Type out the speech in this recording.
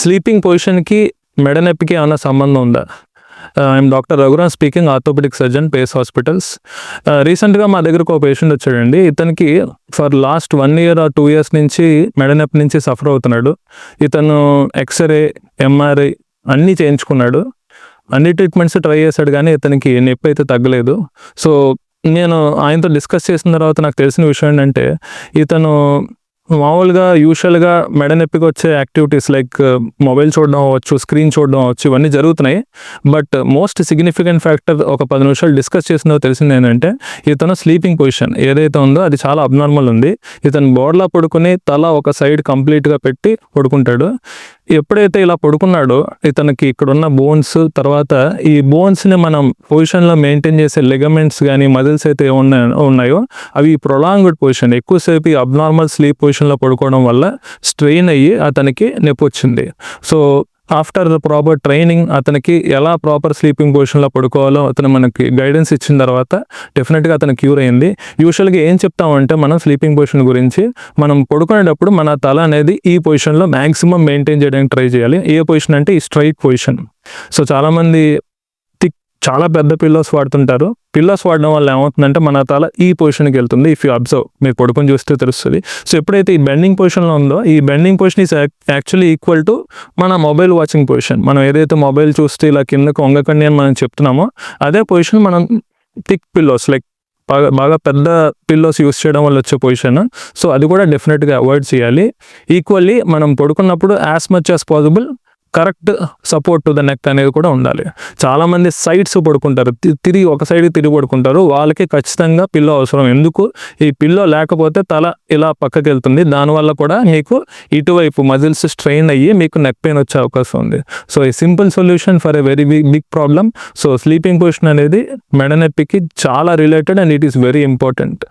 Sleeping పొజిషన్కి మెడ నొప్పికి ఏమైనా సంబంధం ఉందా? I'm doctor Raghuram speaking orthopaedic surgeon Pace Hospitals రీసెంట్గా మా దగ్గరకు ఒక పేషెంట్ వచ్చాడండి. ఇతనికి ఫర్ లాస్ట్ వన్ ఇయర్ ఆ టూ ఇయర్స్ నుంచి మెడనొప్పి నుంచి సఫర్ అవుతున్నాడు. ఇతను ఎక్స్రే ఎంఆర్ఐ అన్నీ చేయించుకున్నాడు. అన్ని ట్రీట్మెంట్స్ ట్రై చేశాడు కానీ ఇతనికి నొప్పి అయితే తగ్గలేదు. సో నేను ఆయనతో డిస్కస్ చేసిన తర్వాత నాకు తెలిసిన విషయం ఏంటంటే ఇతను మామూలుగా యూజువల్గా మెడ నొప్పికి వచ్చే యాక్టివిటీస్ లైక్ మొబైల్ చూడడం అవ్వచ్చు స్క్రీన్ చూడడం అవ్వచ్చు ఇవన్నీ జరుగుతున్నాయి. బట్ మోస్ట్ సిగ్నిఫికెంట్ ఫ్యాక్టర్ ఒక పది నిమిషాలు డిస్కస్ చేసిందో తెలిసింది ఏంటంటే ఇతను స్లీపింగ్ పొజిషన్ ఏదైతే ఉందో అది చాలా అబ్నార్మల్ ఉంది. ఇతను బోర్లా పడుకుని తల ఒక సైడ్ కంప్లీట్గా పెట్టి పడుకుంటాడు. ఎప్పుడైతే ఇలా పడుకున్నాడో ఇతనికి ఇక్కడ ఉన్న బోన్స్ తర్వాత ఈ బోన్స్ని మనం పొజిషన్లో మెయింటైన్ చేసే లెగమెంట్స్ కానీ మజిల్స్ అయితే ఉన్నాయో ఉన్నాయో అవి ప్రొలాంగ్డ్ పొజిషన్ ఎక్కువసేపు ఈ అబ్నార్మల్ స్లీప్ పొజిషన్లో పడుకోవడం వల్ల స్ట్రెయిన్ అయ్యి అతనికి నొప్పి వచ్చింది. So after the proper training అతనికి ఎలా ప్రాపర్ స్లీపింగ్ పొజిషన్లో పడుకోవాలో అతను మనకి గైడెన్స్ ఇచ్చిన తర్వాత డెఫినెట్గా అతను క్యూర్ అయింది. యూజువల్గా ఏం చెప్తామంటే మనం స్లీపింగ్ పొజిషన్ గురించి మనం పడుకునేటప్పుడు మన తల అనేది ఈ పొజిషన్లో మ్యాక్సిమం మెయింటైన్ చేయడానికి ట్రై చేయాలి. ఏ పొజిషన్ అంటే ఈ స్ట్రైట్ పొజిషన్ సో చాలామంది చాలా పెద్ద పిల్లోస్ వాడుతుంటారు. పిల్లోస్ వాడడం వల్ల ఏమవుతుందంటే మన తల ఈ పొజిషన్కి వెళ్తుంది. ఇఫ్ యూ అబ్జర్వ్ మీరు పడుకొని చూస్తే తెలుస్తుంది. సో ఎప్పుడైతే ఈ బెండింగ్ పొజిషన్లో ఉందో ఈ bending position is actually equal to మన మొబైల్ వాచింగ్ పొజిషన్ మనం ఏదైతే మొబైల్ చూస్తే ఇలా కిందకు వంగకండి అని మనం చెప్తున్నామో అదే పొజిషన్ మనం థిక్ పిల్లోస్ లైక్ బాగా బాగా పెద్ద పిల్లోస్ యూస్ చేయడం వల్ల వచ్చే పొజిషన్ సో అది కూడా డెఫినెట్గా అవాయిడ్ చేయాలి. ఈక్వల్లీ మనం పడుకున్నప్పుడు as much as possible correct support to the neck అనేది కూడా ఉండాలి. చాలామంది సైడ్స్ పడుకుంటారు. తి- తిరిగి ఒక సైడ్ తిరిగి పడుకుంటారు. వాళ్ళకి ఖచ్చితంగా పిల్లో అవసరం. ఎందుకు? ఈ పిల్లో లేకపోతే తల ఇలా పక్కకి వెళ్తుంది దానివల్ల కూడా మీకు ఇటువైపు మజిల్స్ స్ట్రెయిన్ అయ్యి మీకు నెక్ పెయిన్ వచ్చే అవకాశం ఉంది. సో ఈ simple solution for a very big big problem. So sleeping position అనేది మెడ నొప్పికి చాలా related and it is very important.